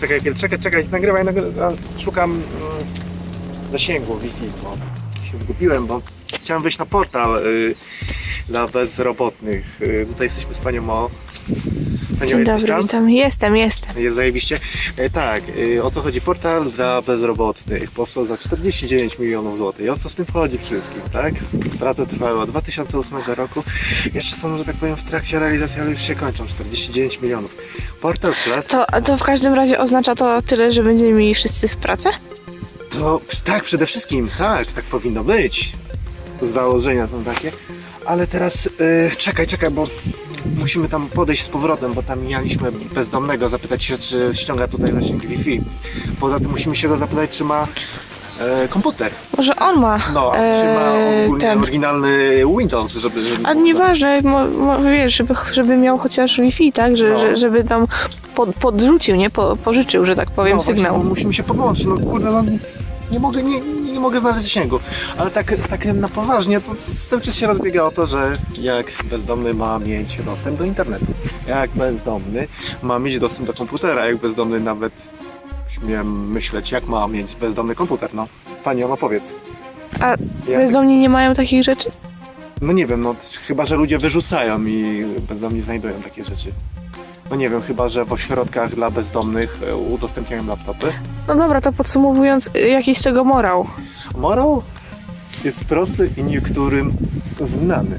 Czekaj, czekaj, czekaj, nagrywaj, nagrywaj. Szukam mm, zasięgu Wi-Fi, bo się zgubiłem, bo chciałem wejść na portal y, dla bezrobotnych. Y, tutaj jesteśmy z panią Mo. Panią, Dzień dobry, tam? witam. Jestem, jestem. Jest zajebiście. E, tak, e, o co chodzi? Portal dla bezrobotnych powstał za 49 milionów złotych. I o co w tym chodzi wszystkim, tak? Prace trwały od 2008 roku. Jeszcze są, że tak powiem, w trakcie realizacji, ale już się kończą. 49 milionów. Portal Plac To, to w każdym razie oznacza to tyle, że będziemy mieli wszyscy w pracę? to tak, przede wszystkim, tak, tak powinno być. Założenia są takie. Ale teraz e, czekaj, czekaj, bo musimy tam podejść z powrotem, bo tam mijaliśmy bezdomnego, zapytać się, czy ściąga tutaj zasięg Wi-Fi. Poza tym musimy się go zapytać, czy ma e, komputer. Może on ma No, a czy ma e, ogólnie ten. oryginalny Windows, żeby... żeby A nieważne, mo, mo, wiesz, żeby, żeby miał chociaż Wi-Fi, tak? Że, No. że, żeby tam pod, podrzucił, nie? Po, pożyczył, że tak powiem, no, właśnie, sygnał. bo musimy się podłączyć, no kurde, no, nie mogę, nie, nie mogę znaleźć zasięgu. Ale tak, tak na poważnie, to cały czas się rozbiega o to, że jak bezdomny ma mieć dostęp do internetu. Jak bezdomny ma mieć dostęp do komputera, jak bezdomny nawet śmiem myśleć, jak ma mieć bezdomny komputer, no. Pani, ono powiedz. A Jak- bezdomni nie mają takich rzeczy? No nie wiem, no chyba, że ludzie wyrzucają i bezdomni znajdują takie rzeczy. No nie wiem, chyba, że w ośrodkach dla bezdomnych e, udostępniają laptopy. No dobra, to podsumowując, y, jakiś z tego morał. Morał jest prosty i niektórym znany.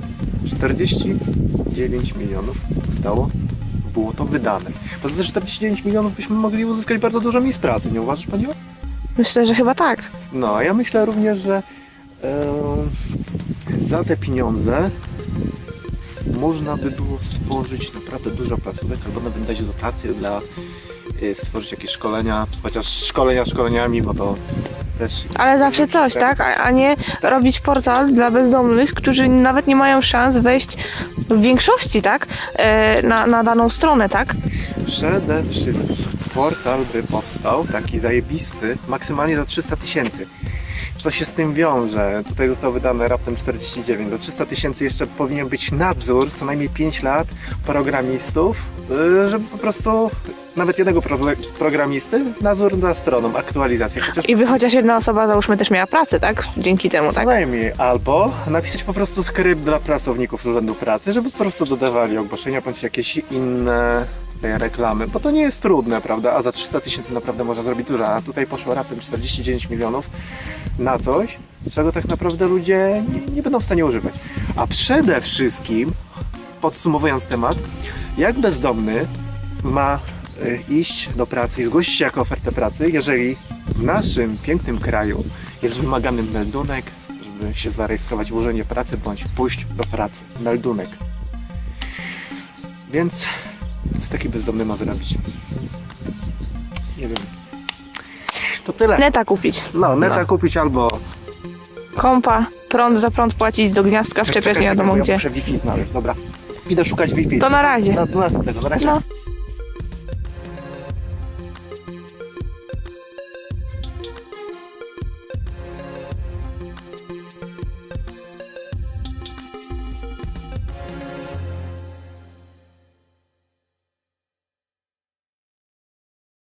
49 milionów zostało, było to wydane. Poza tym 49 milionów byśmy mogli uzyskać bardzo dużo miejsc pracy, nie uważasz Pani? Myślę, że chyba tak. No, a ja myślę również, że e, za te pieniądze można by było stworzyć naprawdę dużo placówek, albo nawet dać dotacje dla e, stworzyć jakieś szkolenia, chociaż szkolenia szkoleniami, bo to też... Ale zawsze coś, tak? A, a nie robić portal dla bezdomnych, którzy nawet nie mają szans wejść w większości, tak? E, na, na daną stronę, tak? Przede wszystkim portal by powstał taki zajebisty, maksymalnie za 300 tysięcy. Co się z tym wiąże? Tutaj zostało wydane raptem 49. Za 300 tysięcy jeszcze powinien być nadzór, co najmniej 5 lat programistów, yy, żeby po prostu nawet jednego pro programisty, nadzór nad stroną, aktualizację. Chociaż I by chociaż jedna osoba, załóżmy, też miała pracę, tak? Dzięki temu, co tak? najmniej. Albo napisać po prostu skrypt dla pracowników Urzędu Pracy, żeby po prostu dodawali ogłoszenia bądź jakieś inne reklamy, bo to nie jest trudne, prawda? A za 300 tysięcy naprawdę można zrobić dużo, a tutaj poszło raptem 49 milionów na coś, czego tak naprawdę ludzie nie, nie będą w stanie używać. A przede wszystkim, podsumowując temat, jak bezdomny ma y, iść do pracy i zgłosić się jako ofertę pracy, jeżeli w naszym pięknym kraju jest wymagany meldunek, żeby się zarejestrować w urzędzie pracy bądź pójść do pracy. Meldunek. Więc taki bezdomny ma zrobić? Nie wiem. To tyle. Neta kupić. No, neta No. kupić albo... Kompa, prąd za prąd płacić, do gniazdka wszczepiać nie wiadomo czekaj, gdzie. Ja muszę Wi-Fi znaleźć, dobra. Idę szukać Wi-Fi. To na razie. No, do następnego, na razie. No.